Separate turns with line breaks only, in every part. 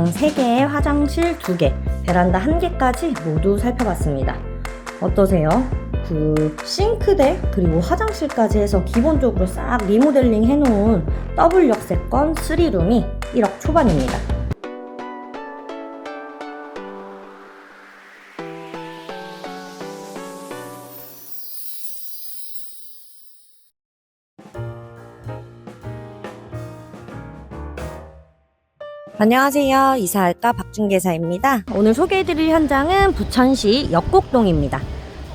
방 3개, 화장실 2개, 베란다 1개까지 모두 살펴봤습니다. 어떠세요? 그 싱크대 그리고 화장실까지 해서 기본적으로 싹 리모델링 해놓은 더블 역세권 3룸이 1억 초반입니다. 안녕하세요. 이사할까 박준계사입니다. 오늘 소개해드릴 현장은 부천시 역곡동입니다.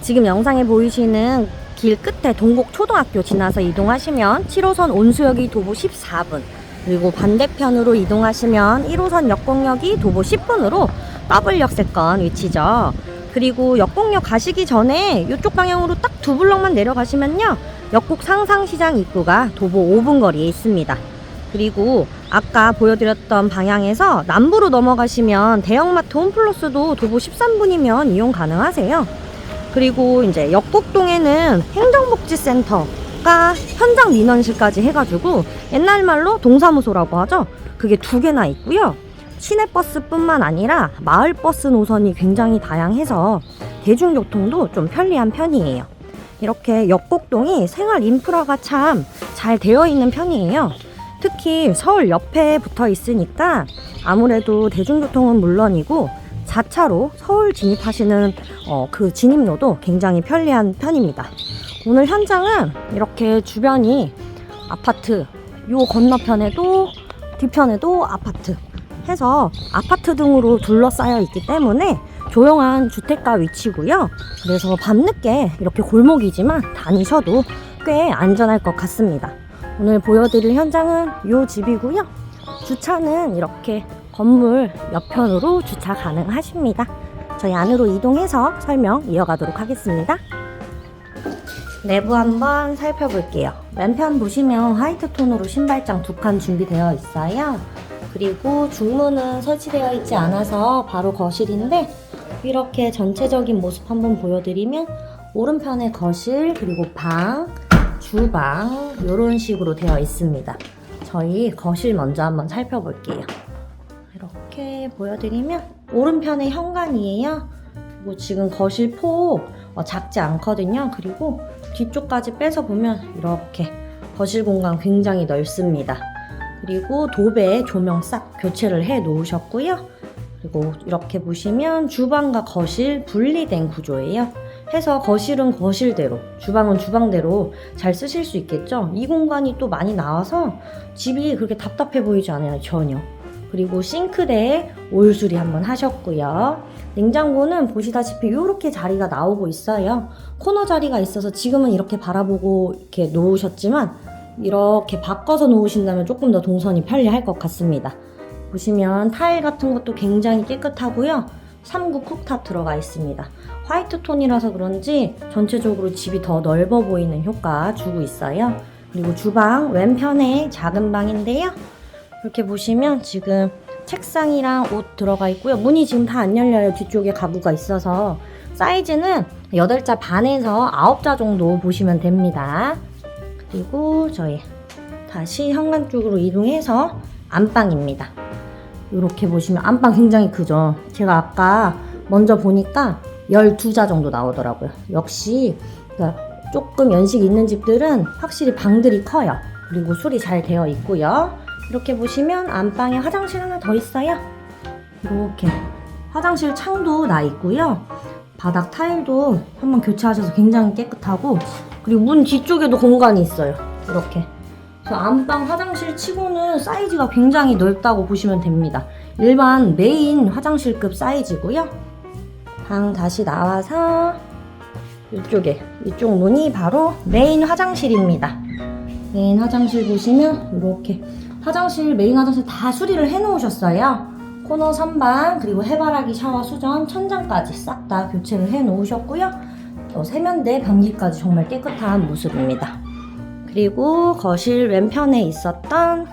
지금 영상에 보이시는 길 끝에 동곡 초등학교 지나서 이동하시면 7호선 온수역이 도보 14분 그리고 반대편으로 이동하시면 1호선 역곡역이 도보 10분으로 더블 역세권 위치죠. 그리고 역곡역 가시기 전에 이쪽 방향으로 딱 두 블럭만 내려가시면요. 역곡 상상시장 입구가 도보 5분 거리에 있습니다. 그리고 아까 보여드렸던 방향에서 남부로 넘어가시면 대형마트 홈플러스도 도보 13분이면 이용 가능하세요. 그리고 이제 역곡동에는 행정복지센터가 현장 민원실까지 해가지고 옛날 말로 동사무소라고 하죠. 그게 두 개나 있고요. 시내버스뿐만 아니라 마을버스 노선이 굉장히 다양해서 대중교통도 좀 편리한 편이에요. 이렇게 역곡동이 생활 인프라가 참 잘 되어 있는 편이에요. 특히 서울 옆에 붙어 있으니까 아무래도 대중교통은 물론이고 자차로 서울 진입하시는 어, 그 진입로도 굉장히 편리한 편입니다. 오늘 현장은 이렇게 주변이 아파트, 요 건너편에도 뒤편에도 아파트 해서 아파트 등으로 둘러싸여 있기 때문에 조용한 주택가 위치고요. 그래서 밤늦게 이렇게 골목이지만 다니셔도 꽤 안전할 것 같습니다. 오늘 보여드릴 현장은 요 집이고요. 주차는 이렇게 건물 옆편으로 주차 가능하십니다. 저희 안으로 이동해서 설명 이어가도록 하겠습니다. 내부 한번 살펴볼게요. 왼편 보시면 화이트 톤으로 신발장 두 칸 준비되어 있어요. 그리고 중문은 설치되어 있지 않아서 바로 거실인데 이렇게 전체적인 모습 한번 보여드리면 오른편에 거실 그리고 방, 주방 이런 식으로 되어 있습니다. 저희 거실 먼저 한번 살펴볼게요. 이렇게 보여드리면 오른편에 현관이에요. 그리고 지금 거실 폭 어, 작지 않거든요. 그리고 뒤쪽까지 빼서 보면 이렇게 거실 공간 굉장히 넓습니다. 그리고 도배 조명 싹 교체를 해 놓으셨고요. 그리고 이렇게 보시면 주방과 거실 분리된 구조예요. 해서 거실은 거실대로, 주방은 주방대로 잘 쓰실 수 있겠죠? 이 공간이 또 많이 나와서 집이 그렇게 답답해 보이지 않아요, 전혀. 그리고 싱크대에 올수리 한번 하셨고요. 냉장고는 보시다시피 이렇게 자리가 나오고 있어요. 코너 자리가 있어서 지금은 이렇게 바라보고 이렇게 놓으셨지만 이렇게 바꿔서 놓으신다면 조금 더 동선이 편리할 것 같습니다. 보시면 타일 같은 것도 굉장히 깨끗하고요. 3구 쿡탑 들어가 있습니다. 화이트 톤이라서 그런지 전체적으로 집이 더 넓어 보이는 효과 주고 있어요. 그리고 주방 왼편에 작은 방인데요. 이렇게 보시면 지금 책상이랑 옷 들어가 있고요. 문이 지금 다 안 열려요. 뒤쪽에 가구가 있어서 사이즈는 8자 반에서 9자 정도 보시면 됩니다. 그리고 저희 다시 현관 쪽으로 이동해서 안방입니다. 이렇게 보시면 안방 굉장히 크죠. 제가 아까 먼저 보니까 12자 정도 나오더라고요. 역시 그러니까 조금 연식 있는 집들은 확실히 방들이 커요. 그리고 술이 잘 되어 있고요. 이렇게 보시면 안방에 화장실 하나 더 있어요. 이렇게 화장실 창도 나 있고요. 바닥 타일도 한번 교체하셔서 굉장히 깨끗하고 그리고 문 뒤쪽에도 공간이 있어요. 이렇게. 그래서 안방 화장실 치고는 사이즈가 굉장히 넓다고 보시면 됩니다. 일반 메인 화장실급 사이즈고요. 방 다시 나와서 이쪽에 이쪽 문이 바로 메인 화장실입니다. 메인 화장실 보시면 이렇게 화장실 메인 화장실 다 수리를 해 놓으셨어요. 코너 선반 그리고 해바라기 샤워 수전 천장까지 싹 다 교체를 해 놓으셨고요. 또 세면대 변기까지 정말 깨끗한 모습입니다. 그리고 거실 왼편에 있었던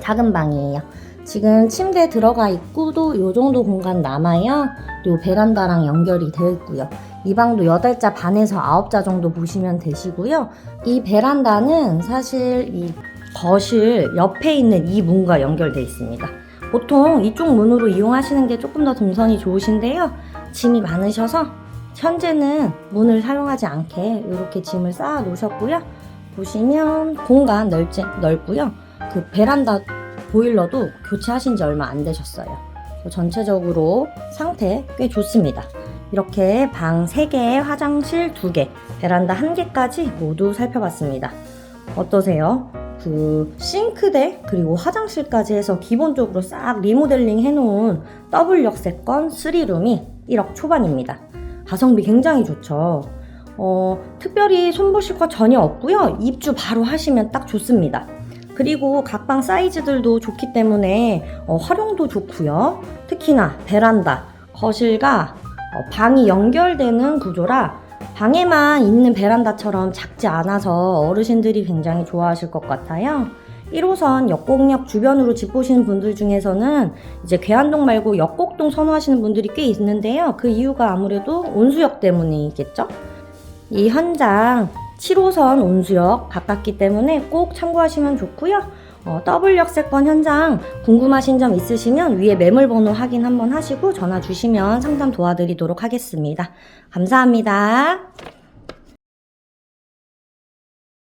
작은 방이에요. 지금 침대 들어가 있고도 이 정도 공간 남아요. 그리고 베란다랑 연결이 되어 있고요. 이 방도 8자 반에서 9자 정도 보시면 되시고요. 이 베란다는 사실 이 거실 옆에 있는 이 문과 연결되어 있습니다. 보통 이쪽 문으로 이용하시는 게 조금 더 동선이 좋으신데요. 짐이 많으셔서 현재는 문을 사용하지 않게 이렇게 짐을 쌓아 놓으셨고요. 보시면 공간 넓지, 넓고요. 그 베란다 보일러도 교체하신 지 얼마 안 되셨어요. 전체적으로 상태 꽤 좋습니다. 이렇게 방 3개, 화장실 2개, 베란다 1개까지 모두 살펴봤습니다. 어떠세요? 그 싱크대 그리고 화장실까지 해서 기본적으로 싹 리모델링 해놓은 더블 역세권 3룸이 1억 초반입니다. 가성비 굉장히 좋죠. 어, 특별히 손보실 거 전혀 없고요. 입주 바로 하시면 딱 좋습니다. 그리고 각방 사이즈들도 좋기 때문에 어, 활용도 좋고요. 특히나 베란다, 거실과 어, 방이 연결되는 구조라 방에만 있는 베란다처럼 작지 않아서 어르신들이 굉장히 좋아하실 것 같아요. 1호선 역곡역 주변으로 집 보시는 분들 중에서는 이제 괴한동 말고 역곡동 선호하시는 분들이 꽤 있는데요. 그 이유가 아무래도 온수역 때문이겠죠? 이 현장 7호선 온수역 가깝기 때문에 꼭 참고하시면 좋고요. 어, 더블 역세권 현장 궁금하신 점 있으시면 위에 매물번호 확인 한번 하시고 전화 주시면 상담 도와드리도록 하겠습니다. 감사합니다.